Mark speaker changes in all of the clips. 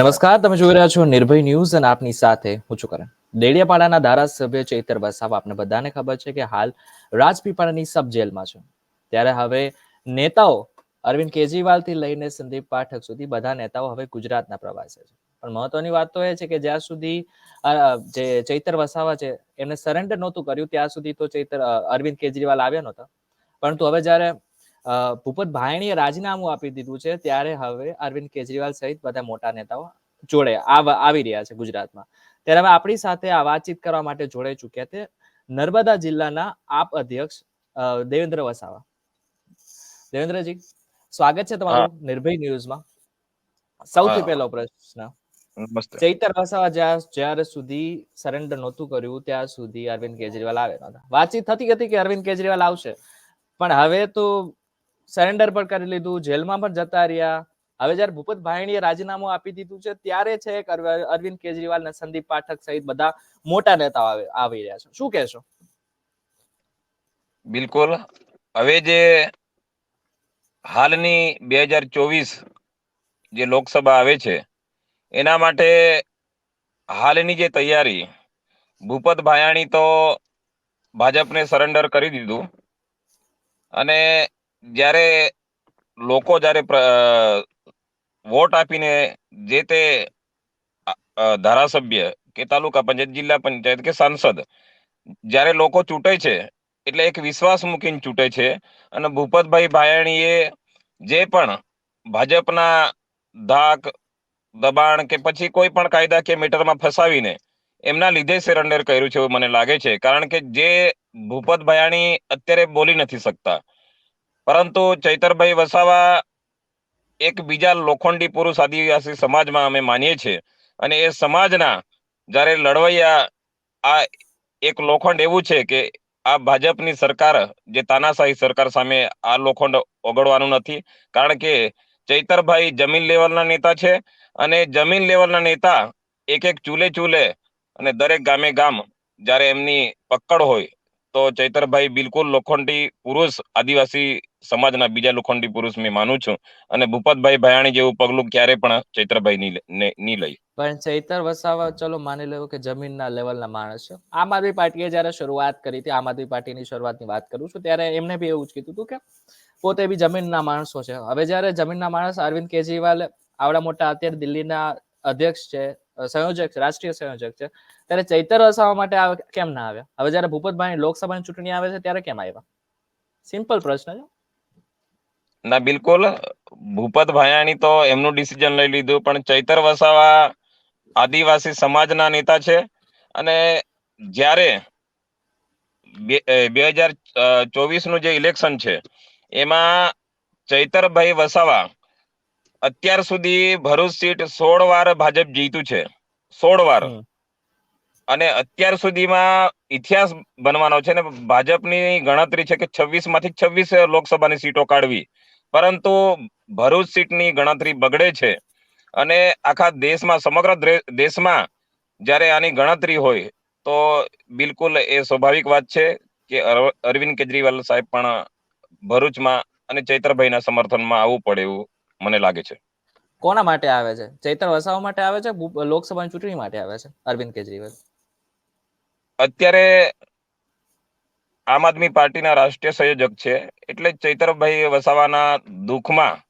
Speaker 1: નમસ્કાર, તમે જોઈ રહ્યા છો નિર્ભય ન્યૂઝ અને આપની સાથે હું છું કરણ. દેડિયાપાડાના ધારાસભ્ય ચૈતર વસાવા, આપને બધાને ખબર છે કે હાલ રાજપીપળાની સબ જેલમાં છે. ત્યારે હવે નેતાઓ અરવિંદ કેજરીવાલથી લઈને સંદીપ પાઠક સુધી બધા નેતાઓ હવે ગુજરાતના પ્રવાસે છે. પણ મહત્વની વાત તો એ છે કે જ્યાં સુધી જે ચૈતર વસાવા છે, એમને સરેન્ડર નહોતું કર્યું, ત્યાં સુધી તો ચૈતર અરવિંદ કેજરીવાલ આવ્યા નહોતા. પરંતુ હવે જ્યારે ભૂપત ભાયણીએ રાજીનામું આપી દીધું છે. ત્યારે હવે અરવિંદ કેજરીવાલ સહિત બધા મોટા નેતાઓ જોડે આવી રહ્યા છે ગુજરાતમાં. ત્યારે હવે આપણી સાથે આ વાતચીત કરવા માટે જોડાઈ ચૂક્યા છે નર્મદા જિલ્લાના આપ અધ્યક્ષ દેવેન્દ્ર વસાવા. દેવેન્દ્રજી સ્વાગત છે તમારું નિર્ભય ન્યૂઝમાં. સૌથી. પહેલો પ્રશ્ન. ચૈતર વસાવા જ્યાં જ્યારે સુધી સરેન્ડર નહોતું કર્યું ત્યાં સુધી અરવિંદ કેજરીવાલ આવે નતા વાતચીત થતી હતી કે અરવિંદ કેજરીવાલ આવશે? પણ હવે તો સરેન્ડર પણ કરી લીધું, જેલમાં પણ જતા રહ્યા. હવે જ્યારે ભૂપત ભાયણીએ રાજીનામું આપી દીધું છે, ત્યારે છે અરવિંદ કેજરીવાલ અને સંદીપ પાઠક સહિત બધા મોટા નેતાઓ આવે- રહ્યા છે. શું કહેશો?
Speaker 2: બિલકુલ. હવે જે હાલની બે હજાર ચોવીસ જે લોકસભા આવે છે, એના માટે હાલની જે તૈયારી, ભૂપત ભાયાણી તો ભાજપને સરેન્ડર કરી દીધું. અને જ્યારે લોકો જ્યારે વોટ આપીને જે તે ધારાસભ્ય કે તાલુકા પંચાયત, જિલ્લા પંચાયત કે સાંસદ જ્યારે લોકો ચૂંટે છે, એટલે એક વિશ્વાસ મૂકીને ચૂંટે છે અને ભૂપતભાઈ ભાયાણીએ જે પણ ભાજપના ધાક, દબાણ કે પછી કોઈ પણ કાયદા કે મીટરમાં ફસાવીને એમના લીધે સરેન્ડર કર્યું છે એવું મને લાગે છે. કારણ કે જે ભૂપત ભયાણી અત્યારે બોલી નથી શકતા. પરંતુ ચૈતરભાઈ વસાવા એક બીજા લોખંડી પુરુષ આદિવાસી સમાજમાં અમે માનીએ છીએ. અને એ સમાજના જ્યારે લડવૈયા આ એક લોખંડ એવું છે કે આ ભાજપની સરકાર જે તાનાશાહી સરકાર સામે આ લોખંડ ઓગળવાનું નથી. કારણ કે ચૈતરભાઈ જમીન લેવલના નેતા છે અને જમીન લેવલના નેતા એક એક ચૂલે ચૂલે અને દરેક ગામે ગામ જ્યારે એમની પકડ હોય તો ચૈતરભાઈ બિલકુલ લોખંડી પુરુષ, આદિવાસી સમાજના બીજા લોખંડી પુરુષ મેં માનું છું. અને ભૂપતભાઈ ભયાણી જેવું પગલું ક્યારે પણ ચૈતરભાઈ નહીં લઈ.
Speaker 1: પણ ચૈતર વસાવા, ચલો માની લો કે જમીનના લેવલના માણસ છે. આમ આદમી પાર્ટીએ જ્યારે શરૂઆત કરી હતી, આમ આદમી પાર્ટીની શરૂઆતની વાત કરું છું, ત્યારે એમને બી એવું જ કીધું હતું કે પોતે બી જમીનના માણસો છે. હવે જ્યારે જમીનના માણસ અરવિંદ કેજરીવાલ આવડા મોટા અત્યારે દિલ્હીના અધ્યક્ષ છે સંયોજક છે, રાષ્ટ્રીય સંયોજક છે. ત્યારે ચૈતર વસાવા માટે કેમ ના આવ્યા? હવે જ્યારે ભૂપતભાઈ લોકસભાની ચૂંટણી આવે છે, ત્યારે કેમ આવ્યા? સિમ્પલ પ્રશ્ન છે.
Speaker 2: ના, બિલકુલ. ભૂપત ભાયાણી તો એમનું ડિસિઝન લઈ લીધું, પણ ચૈતર વસાવા આદિવાસી સમાજના નેતા છે. અને જ્યારે બે હજાર ચોવીસનું જે ઇલેક્શન છે, એમાં ચૈતરભાઈ વસાવા અત્યાર સુધી ભરૂચ સીટ સોળ વાર ભાજપ જીત્યું છે. સોળ વાર. અને અત્યાર સુધીમાં ઇતિહાસ બનવાનો છે ને ભાજપની ગણતરી છે કે છવ્વીસમાંથી છવ્વીસ લોકસભાની સીટો કાઢવી. પરંતુ ભરૂચ સીટની ગણતરી બગડે છે. અને આખા દેશમાં સમગ્ર દેશમાં જ્યારે આની ગણતરી હોય તો બિલકુલ એ સ્વાભાવિક વાત છે કે અરવિંદ કેજરીવાલ સાહેબ પણ ભરૂચમાં અને ચૈત્રભાઈના સમર્થનમાં આવવું પડે એવું મને લાગે છે.
Speaker 1: કોના માટે આવે છે? ચૈતન વસાવા માટે આવે છે લોકસભાની ચૂંટણી માટે આવે છે અરવિંદ કેજરીવાલ?
Speaker 2: અત્યારે આમ આદમી પાર્ટીના રાષ્ટ્રીય સંયોજક છે એટલે ચૈતરભાઈ વસાવાના દુઃખમાં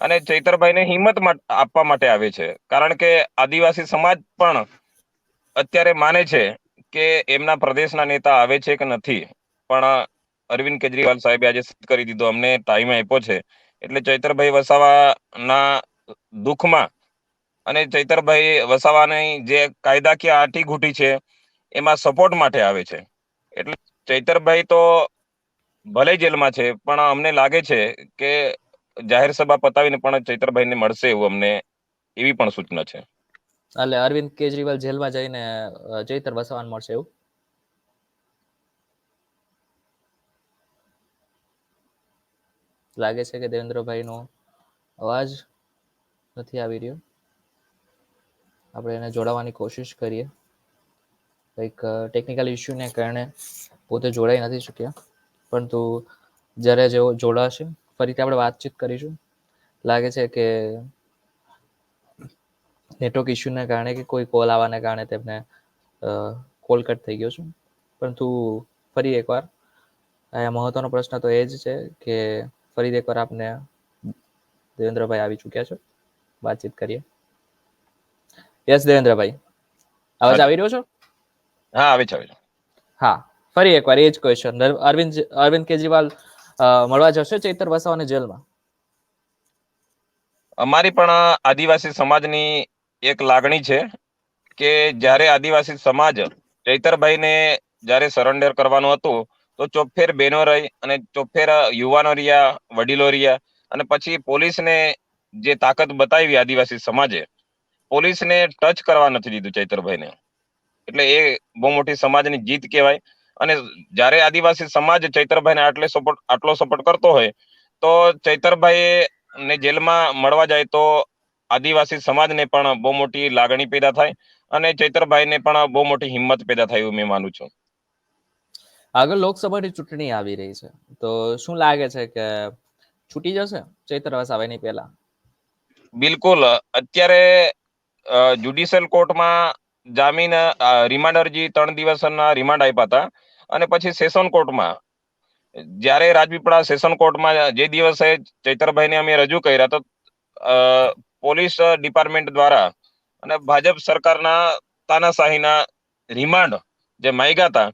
Speaker 2: અને ચૈતરભાઈને હિંમત આપવા માટે આવે છે. કારણ કે આદિવાસી સમાજ પણ અત્યારે માને છે કે એમના પ્રદેશના નેતા આવે છે કે નથી. પણ અરવિંદ કેજરીવાલ સાહેબે આજે સિદ્ધ કરી દીધો અમને ટાઈમ આપ્યો છે. એટલે ચૈતરભાઈ વસાવાના દુઃખમાં અને ચૈતરભાઈ વસાવાની જે કાયદાકીય આટી ઘૂટી છે, એમાં સપોર્ટ માટે આવે છે. એટલે ચૈતરભાઈ તો ભલે જેલમાં છે, પણ અમને લાગે છે કે જાહેર સભા પતાવીને પણ ચૈતરભાઈને મળશે એવું અમને એવી પણ સૂચના છે.
Speaker 1: એટલે અરવિંદ કેજરીવાલ જેલમાં જઈને ચૈતર વસાવાને મળશે એવું? લાગે છે કે દેવેન્દ્રભાઈનો અવાજ નથી આવી રહ્યો? આપણે એને જોડાવાની કોશિશ કરીએ. કંઈક ટેકનિકલ ઇસ્યુને કારણે પોતે જોડાઈ નથી શક્યા. પરંતુ જ્યારે જેઓ જોડાશે, ફરીથી આપણે વાતચીત કરીશું. લાગે છે કે નેટવર્ક ઇસ્યુને કારણે કે કોઈ કોલ આવવાને કારણે તેમને કોલ કટ થઈ ગયો છે. પરંતુ ફરી એકવાર મહત્વનો પ્રશ્ન તો એ જ છે કે ફરી એકવાર આપને દેવેન્દ્રભાઈ આવી ચૂક્યા છે. વાતચીત કરીએ. યસ દેવેન્દ્રભાઈ. અવાજ આવી રહ્યો છો?
Speaker 2: હા આવે છે આવે
Speaker 1: હા ફરી એકવાર એ જ ક્વેશ્ચન અરવિંદ અરવિંદ કેજરીવાલ મળવા જશે ચૈતર વસાવાને જેલમાં?
Speaker 2: અમારી પણ આદિવાસી સમાજની એક લાગણી છે કે જ્યારે આદિવાસી સમાજ ચૈતરભાઈને જ્યારે સરેન્ડર કરવાનું હતું તો ચોફેર બહેનો રહી અને ચોફેર યુવાનો રહ્યા, વડીલો રહ્યા અને પછી પોલીસને જે તાકાત બતાવી આદિવાસી સમાજે, પોલીસને ટચ કરવા નથી દીધું ચૈતરભાઈને. એટલે એ બહુ મોટી સમાજની જીત કહેવાય. અને જ્યારે આદિવાસી સમાજ ચૈતરભાઈને આટલે સપોર્ટ, આટલો સપોર્ટ કરતો હોય, તો ચૈતરભાઈ ને જેલમાં મળવા જાય તો આદિવાસી સમાજને પણ બહુ મોટી લાગણી પેદા થાય અને ચૈતરભાઈને પણ બહુ મોટી હિંમત પેદા થાય એવું મેં માનું છું.
Speaker 1: આગળ લોકસભાની ચૂંટણી આવી રહી છે. તો શું લાગે છે કે છૂટી જશે? ચૈત્ર વસાવાની પહેલા?
Speaker 2: બિલકુલ. અત્યારે જ્યુડિશિયલ કોર્ટમાં જામીન રિમાન્ડ અરજી ત્રણ દિવસના રિમાન્ડ આપ્યા હતા અને પછી સેશન કોર્ટમાં જ્યારે રાજપીપળા સેશન કોર્ટમાં જે દિવસે ચૈતરભાઈને અમે રજૂ કર્યા તો પોલીસ ડિપાર્ટમેન્ટ દ્વારા અને ભાજપ સરકારના તાનાશાહીના રિમાન્ડ જે માંગ્યા હતા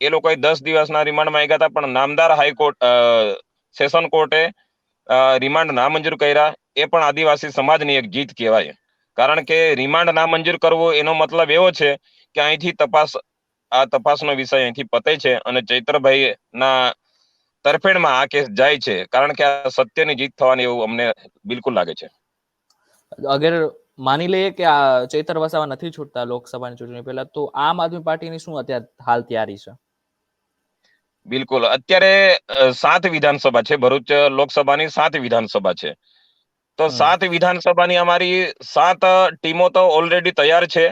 Speaker 2: એ લોકોએ દસ દિવસના રિમાન્ડ માંગ્યા હતા, પણ નામદાર હાઈકોર્ટ સેશન કોર્ટે રિમાન્ડ રિમાન્ડ નામંજૂર કર્યા. એ પણ આદિવાસી સમાજની એક જીત કહેવાય. કારણ કે રિમાન્ડ નામંજૂર કરવો એનો મતલબ એવો છે કે અહીંથી તપાસ, આ તપાસનો વિષય અહીંથી પતે છે અને ચૈત્રભાઈ ના તરફેણમાં આ કેસ જાય છે. કારણ કે આ સત્યની જીત થવાની એવું અમને બિલકુલ લાગે છે.
Speaker 1: અગર માની લઈએ કે આ ચૈતર વસાવા નથી છૂટતા લોકસભાની ચૂંટણી પહેલા, તો આમ આદમી પાર્ટીની શું અત્યારે હાલ તૈયારી છે?
Speaker 2: બિલકુલ. અત્યારે સાત વિધાનસભા છે. ભરૂચ લોકસભાની સાત વિધાનસભા છે. તો સાત વિધાનસભાની અમારી સાત ટીમો તો ઓલરેડી તૈયાર છે.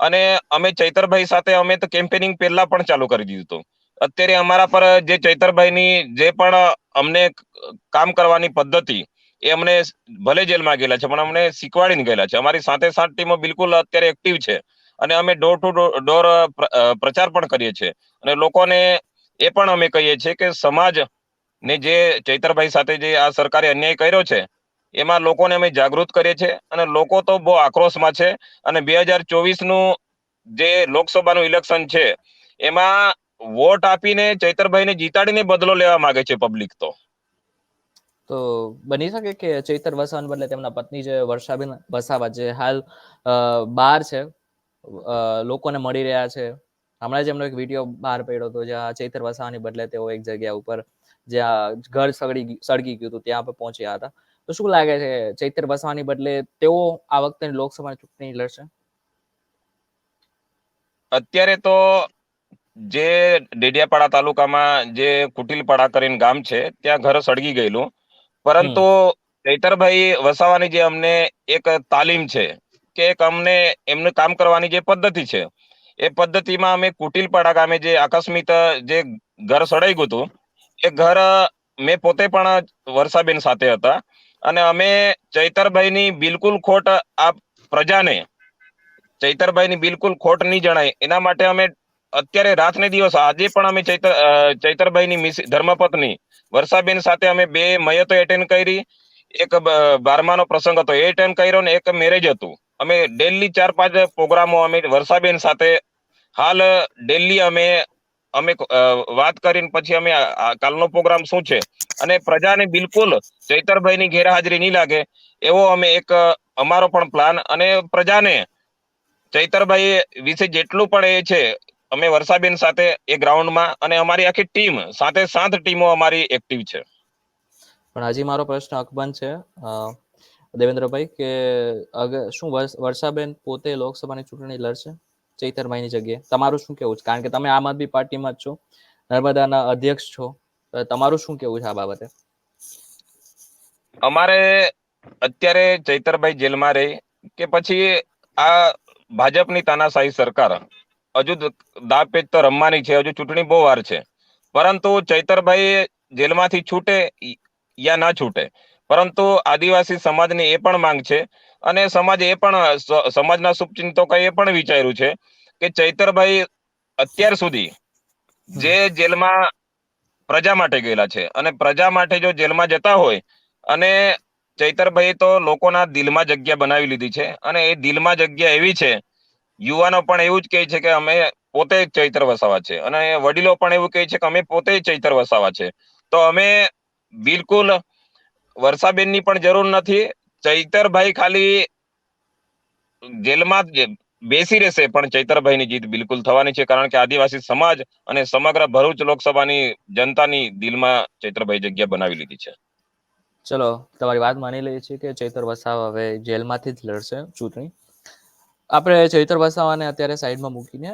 Speaker 2: અને અમે ચૈતરભાઈ સાથે અમે તો કેમ્પેનિંગ પહેલા પણ ચાલુ કરી દીધું હતું. અત્યારે અમારા પર જે ચૈતરભાઈની જે પણ અમને કામ કરવાની પદ્ધતિ એ અમને ભલે જેલમાં ગયેલા છે પણ અમને શીખવાડીને ગયેલા છે. અમારી સાથે સાત ટીમો બિલકુલ અત્યારે એક્ટિવ છે. અને અમે ડોર ટુ ડોર પ્રચાર પણ કરીએ છીએ. અને લોકોને એ પણ અમે કહીએ છીએ કે સમાજ ને જે ચૈતરભાઈ સાથે જે આ સરકારે અન્યાય કર્યો છે એમાં લોકોને અમે જાગૃત કરીએ છીએ અને લોકો તો બહુ આક્રોશમાં છે અને બે હજાર ચોવીસનું જે લોકસભાનું ઇલેક્શન છે એમાં વોટ આપીને ચૈતરભાઈને જીતાડીને બદલો લેવા માંગે છે પબ્લિક તો.
Speaker 1: તો બની શકે કે ચૈતર વસાવાને બદલે તેમના પત્ની જે વર્ષાબેન વસાવા જે હાલ અ, બહાર છે લોકોને મળી રહ્યા છે? હમણાં જ એમનો એક વીડિયો બહાર પડ્યો હતો જ્યાં ચૈતર વસાવાની બદલે તેઓ એક જગ્યા ઉપર જ્યાં ઘર સળગી સળગી ગયું હતું ત્યાં પર પહોંચ્યા હતા. તો શું લાગે છે ચૈતર વસાવાની બદલે તેઓ આ વખતે લોકસભાની ચૂંટણી લડશે?
Speaker 2: અત્યારે તો જે ડેડિયાપાડા તાલુકામાં જે કુટિલપાડા કરીને ગામ છે ત્યાં ઘર સળગી ગયેલું. પરંતુ ચૈતરભાઈ વસાવાની જે અમને એક તાલીમ છે કે એક અમને એમનું કામ કરવાની જે પદ્ધતિ છે એ પદ્ધતિમાં અમે કુટિલપાડા ગામે જે આકસ્મિક જે ઘર સડાઈ ગયું હતું, એ ઘર મેં પોતે પણ વર્ષાબેન સાથે હતા. અને અમે ચૈતરભાઈની બિલકુલ ખોટ આ પ્રજાને ચૈતરભાઈની બિલકુલ ખોટ નહીં જણાય. એના માટે અમે અત્યારે રાત ને દિવસ, આજે પણ અમે ચૈતર ચૈતરભાઈની ધર્મપત્ની વર્ષાબેન સાથે અમે બે મયતો એટેન્ડ કરી. એક બારમાનો પ્રસંગ હતો. એ એટેન્ડ કર્યો ને એક મેરેજ હતું. અમે ડેલી ચાર પાંચ પ્રોગ્રામો અમે વર્ષાબેન સાથે હાલ ડેલી અમે અમે વાત કરીને પછી અમે કાલનો પ્રોગ્રામ શું છે? અને પ્રજાને બિલકુલ ચૈતરભાઈની ગેરહાજરી નહીં લાગે. એવો અમે એક, અમારો પણ પ્લાન અને પ્રજાને ચૈતરભાઈ વિશે જેટલું પણ એ છે, અમે વર્ષાબેન સાથે એ ગ્રાઉન્ડમાં અને અમારી આખી ટીમ સાથે સાત ટીમો અમારી એક્ટિવ છે.
Speaker 1: પણ હજી મારો પ્રશ્ન અકબંધ છે. દેવેન્દ્રભાઈ, કે શું વર્ષાબેન પોતે લોકસભાની ચૂંટણી લડશે? ચૈતરભાઈની જગ્યાએ. તમારું શું કેવું છે? કારણ કે તમે આમ આદમી પાર્ટીમાં જ છો, નર્મદાના અધ્યક્ષ છો તમારું શું કેવું છે આ બાબતે?
Speaker 2: અમારે અત્યારે ચૈતરભાઈ જેલમાં રહી કે પછી આ ભાજપની તાનાશાહી સરકાર હજુ દ- દાવ તો રમવાની છે, હજુ ચૂંટણી બહુ વાર છે. પરંતુ ચૈતરભાઈ જેલમાંથી છૂટે યા ના છૂટે. પરંતુ આદિવાસી સમાજની એ પણ માંગ છે અને સમાજ એ પણ સમાજના શુભચિંતકોએ એ પણ વિચાર્યું છે કે ચૈતરભાઈ અત્યાર સુધી જે જેલમાં પ્રજા માટે ગયેલા છે અને પ્રજા માટે જો જેલમાં જતા હોય અને ચૈતરભાઈ તો લોકોના દિલમાં જગ્યા બનાવી લીધી છે અને એ દિલમાં જગ્યા એવી છે યુવાનો પણ એવું જ કહે છે કે અમે પોતે ચૈતર વસાવા છે અને વડીલો પણ એવું કહે છે કે અમે પોતે ચૈત્ર વસાવા છે. તો અમે બિલકુલ વર્ષાબેનની પણ જરૂર નથી ચૈતરભાઈ ખાલી જેલમાં બેસી રહેશે, પણ ચૈતરભાઈની જીત બિલકુલ થવાની છે, કારણ કે આદિવાસી સમાજ અને સમગ્ર ભરૂચ લોકસભાની જનતાની દિલમાં ચૈતરભાઈ જગ્યા બનાવી લીધી છે.
Speaker 1: ચલો, તમારી વાત માની લઈએ છીએ કે ચૈતર વસાવા હવે જેલમાંથી જ લડશે ચૂંટણી. આપણે ચૈતર વસાવાને અત્યારે સાઈડમાં મૂકીને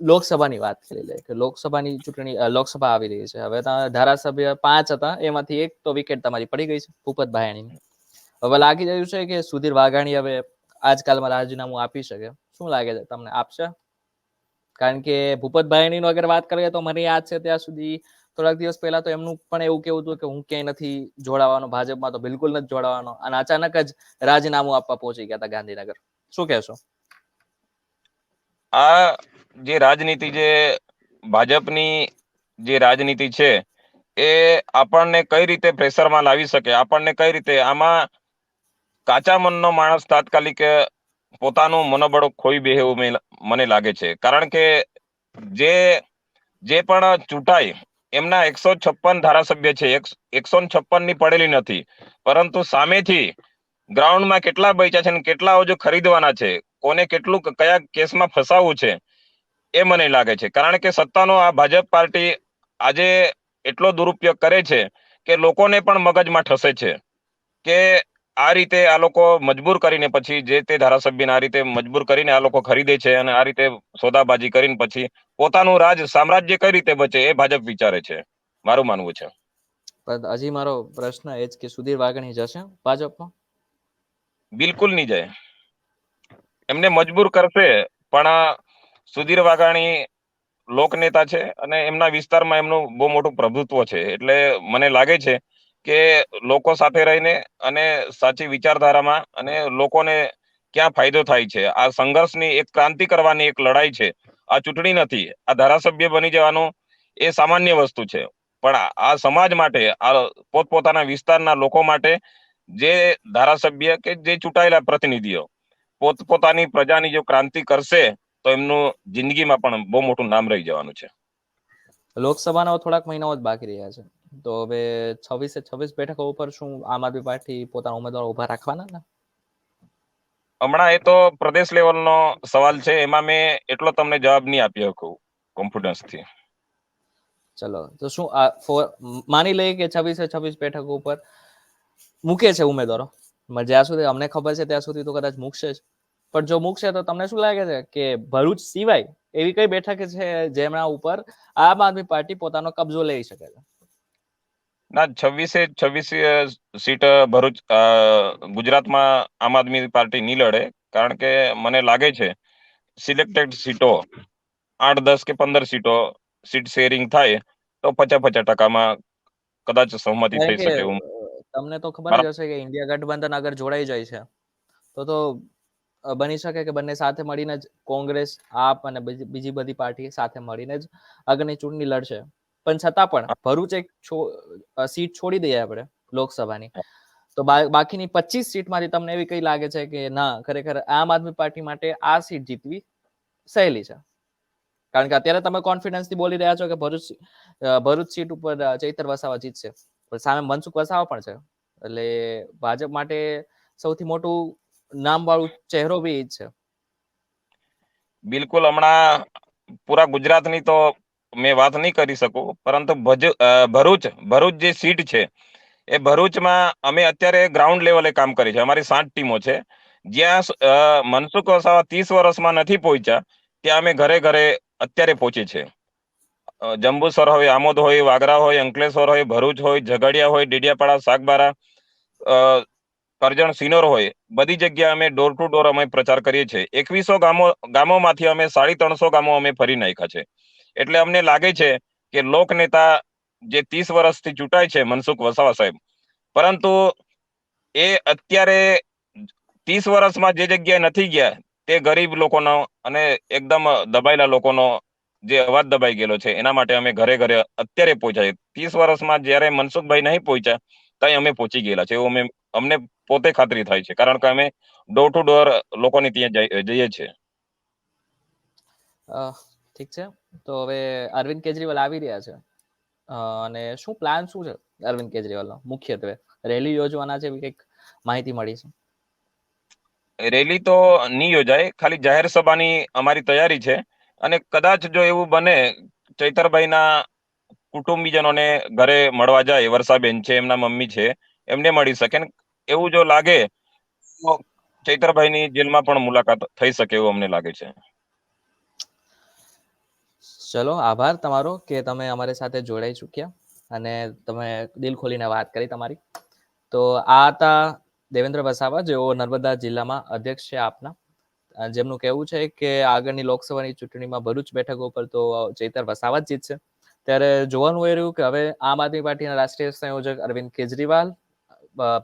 Speaker 1: લોકસભાની વાત કરી લઈએ કે લોકસભાની ચૂંટણી લોકસભા આવી રહી છે. હવે ધારાસભ્ય પાંચ હતા, એમાંથી એક તો વિકેટ તમારી પડી ગઈ છે ભૂપત ભાયાણીની હવે લાગી રહ્યું છે કે સુધીર વાઘાણી હવે આજકાલમાં રાજીનામું આપી શકે. શું લાગે છે તમને? આપશે? કારણ કે ભૂપતભાઈની અગર વાત કરીએ તો મને યાદ છે ત્યાં સુધી થોડાક દિવસ પહેલા તો એમનું પણ એવું કેવું હતું કે હું ક્યાંય નથી જોડાવાનો, ભાજપમાં તો બિલકુલ નથી જોડાવાનો અને અચાનક જ રાજીનામું આપવા પહોંચી ગયા હતા ગાંધીનગર. શું કહેશો?
Speaker 2: આ જે રાજનીતિ જે ભાજપની જે રાજનીતિ છે એ આપણને કઈ રીતે પ્રેશરમાં લાવી શકે? આપણને કઈ રીતે? આમાં કાચા મનનો માણસ તાત્કાલિક પોતાનું મનોબળ ખોઈ બે એવું મને લાગે છે. કારણ કે જે જે પણ ચૂંટાય, એમના એકસો છપ્પન ધારાસભ્ય છે. એકસો છપ્પનની પડેલી નથી. પરંતુ સામેથી ગ્રાઉન્ડમાં કેટલા બચ્યા છે અને કેટલા હજુ ખરીદવાના છે, કોને કેટલું કયા કેસમાં ફસાવવું છે, એ મને લાગે છે. કારણ કે સત્તાનો આ ભાજપ પાર્ટી આજે એટલો દુરુપયોગ કરે છે કે લોકોને પણ મગજમાં ઠસે છે કે આ રીતે આ લોકો મજબૂર કરીને પછી જે તે ધારાસભ્યને આ રીતે મજબૂર કરીને આ લોકો ખરીદે છે અને આ રીતે સોદાબાજી કરીને પછી પોતાનું રાજ સામ્રાજ્ય કઈ રીતે બચે એ ભાજપ વિચારે છે. મારું માનવું છે.
Speaker 1: પણ હજી મારો પ્રશ્ન એ જ કે સુધીર વાઘણી જશે ભાજપમાં?
Speaker 2: બિલકુલ નહીં જાય. એમને મજબૂર કરશે પણ સુધીર વાઘાણી લોકનેતા છે અને એમના વિસ્તારમાં એમનું બહુ મોટું પ્રભુત્વ છે. એટલે મને લાગે છે કે લોકો સાથે રહીને અને સાચી વિચારધારામાં અને લોકોને ક્યાં ફાયદો થાય છે? આ સંઘર્ષની એક ક્રાંતિ કરવાની એક લડાઈ છે. આ ચૂંટણી નથી. આ ધારાસભ્ય બની જવાનું એ સામાન્ય વસ્તુ છે. પણ આ- સમાજ માટે, આ પોતપોતાના વિસ્તારના લોકો માટે જે ધારાસભ્ય કે જે ચૂંટાયેલા પ્રતિનિધિઓ પોતપોતાની પ્રજાની જો ક્રાંતિ કરશે, તો એમનું જિંદગીમાં પણ બહુ મોટું નામ રહી જવાનું છે.
Speaker 1: લોકસભાના થોડાક મહિનાઓ જ બાકી રહ્યા છે. તો હવે છવ્વીસે છવ્વીસ બેઠકો ઉપર શું આમ આદમી પાર્ટી પોતાના ઉમેદવાર ઊભા રાખવાના ને?
Speaker 2: હમણાં એ તો પ્રદેશ લેવલનો સવાલ છે એમાં મેં એટલો તમને જવાબ નહીં આપી શકું કોન્ફિડન્સથી
Speaker 1: ચલો તો શું આ માની લઈએ કે છવ્વીસે છવ્વીસ બેઠકો ઉપર મૂકે છે ઉમેદવારો. જ્યાં સુધી અમને ખબર છે ત્યાં સુધી તો કદાચ મૂકશે જ. પણ જો મૂકશે તો તમને શું લાગે છે કે ભરૂચ સિવાય એવી કઈ બેઠક છે જેમના ઉપર આમ આદમી પાર્ટી પોતાનો કબજો લઈ શકે છે?
Speaker 2: ના છવ્વીસે છવ્વીસ સીટ ભરૂચ ગુજરાતમાં આમ આદમી પાર્ટી નહીં લડે. કારણ કે મને લાગે છે સિલેક્ટેડ સીટો આઠ દસ કે પંદર સીટો સીટ શેરિંગ થાય તો પચાસ પચાસ ટકામાં કદાચ સહમતિ થઈ શકે એવું.
Speaker 1: તમને તો ખબર જ હશે કે ઇન્ડિયા ગઠબંધન અગર જોડાઈ જાય છે તો તો બની શકે કે બંને સાથે મળીને જ કોંગ્રેસ આપ અને બીજી બીજી બધી પાર્ટી સાથે મળીને જ આગળની ચૂંટણી લડશે. પણ છતાં પણ ભરૂચ એક સીટ છોડી દઈએ આપણે લોકસભાની. તો બાકીની પચીસ સીટમાંથી તમને એવી કઈ લાગે છે કે ના ખરેખર આમ આદમી પાર્ટી માટે આ સીટ જીતવી સહેલી છે? કારણ કે અત્યારે તમે કોન્ફિડન્સથી બોલી રહ્યા છો કે ભરૂચ ભરૂચ સીટ ઉપર ચૈતર વસાવા જીતશે. પણ સામે મનસુખ વસાવા પણ છે. એટલે ભાજપ માટે સૌથી મોટું નામ વાળું ચહેરો બી એ જ છે.
Speaker 2: બિલકુલ હમણાં પૂરા ગુજરાતની તો મેં વાત નહીં કરી શકું, પરંતુ ભરૂચ ભરૂચ જે સીટ છે, એ ભરૂચમાં અમે અત્યારે ગ્રાઉન્ડ લેવલે કામ કરી છે અમારી સાત ટીમો છે. જ્યાં મનસુખ વસાવા ત્રીસ વર્ષમાં નથી પહોંચ્યા, ત્યાં અમે ઘરે ઘરે અત્યારે પહોંચી છે જંબુસર હોય, આમોદ હોય, વાગરા હોય, અંકલેશ્વર હોય, ભરૂચ હોય, ઝઘડિયા હોય, ડેડિયાપાડા, સાગબારા કરજણ, સિનોર હોય, બધી જગ્યાએ અમે ડોર ટુ ડોર અમે પ્રચાર કરીએ છીએ. એકવીસો ગામો, ગામોમાંથી અમે સાડી ત્રણસો ગામો અમે ફરી નાખ્યા છે. એટલે અમને લાગે છે કે લોક નેતા જે ત્રીસ વર્ષથી ચૂંટાય છે મનસુખ વસાવા સાહેબ, પરંતુ એ અત્યારે ત્રીસ વર્ષમાં જે જગ્યાએ નથી ગયા, તે ગરીબ લોકોનો અને એકદમ દબાયેલા લોકોનો જે અવાજ દબાઈ ગયેલો છે, એના માટે અમે ઘરે ઘરે અત્યારે પહોંચ્યા છે ત્રીસ વર્ષમાં જ્યારે મનસુખભાઈ નહીં પહોંચ્યા, ત્યાં અમે પહોંચી ગયેલા છે એવું અમે, અમને પોતે ખાતરી થાય છે, કારણ કે અમે ડોર ટુ ડોર લોકોની ત્યાં જઈએ છીએ.
Speaker 1: ઠીક છે? તો હવે અરવિંદ કેજરીવાલ આવી રહ્યા છે. અને શું પ્લાન શું છે અરવિંદ કેજરીવાલનો મુખ્યત્વે? રેલી યોજવાના છે કંઈક માહિતી મળી છે?
Speaker 2: રેલી તો નહીં યોજાય. ખાલી જાહેર સભાની અમારી તૈયારી છે. અને કદાચ જો એવું બને ચૈતરભાઈના કુટુંબીજનોને ઘરે મળવા જાય વર્ષાબેન છે, એમના મમ્મી છે, એમને મળી શકે. એવું જો લાગે તો ચૈતરભાઈની જેલમાં પણ મુલાકાત થઈ શકે એવું અમને લાગે છે.
Speaker 1: ચલો, આભાર તમારો કે તમે અમારી સાથે જોડાઈ ચૂક્યા અને તમે દિલ ખોલીને વાત કરી તમારી. તો આ હતા દેવેન્દ્ર વસાવા, જેઓ નર્મદા જિલ્લામાં અધ્યક્ષ છે આપના. જેમનું કહેવું છે કે આગળની લોકસભાની ચૂંટણીમાં ભરૂચ બેઠક ઉપર તો ચૈતર વસાવા જ જીતશે. ત્યારે જોવાનું એ રહ્યું કે હવે આમ આદમી પાર્ટીના રાષ્ટ્રીય સંયોજક અરવિંદ કેજરીવાલ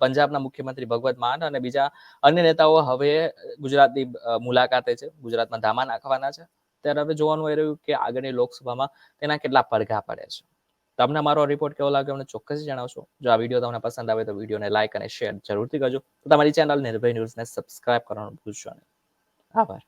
Speaker 1: પંજાબના મુખ્યમંત્રી ભગવત માન અને બીજા અન્ય નેતાઓ હવે ગુજરાતની મુલાકાતે છે. ગુજરાતમાં ધામા નાખવાના છે. ત્યારે હવે જોવાનું એ રહ્યું કે આગળની લોકસભામાં તેના કેટલા પડઘા પડે છે. તમને મારો રિપોર્ટ કેવો લાગ્યો અમને ચોક્કસ જણાવશો. જો આ વીડિયો તમને પસંદ આવે તો વિડીયોને લાઈક અને શેર જરૂરથી કરજો. તો તમારી ચેનલ નિર્ભય ન્યૂઝને સબસ્ક્રાઇબ કરવાનું ભૂલશો નહીં. આભાર.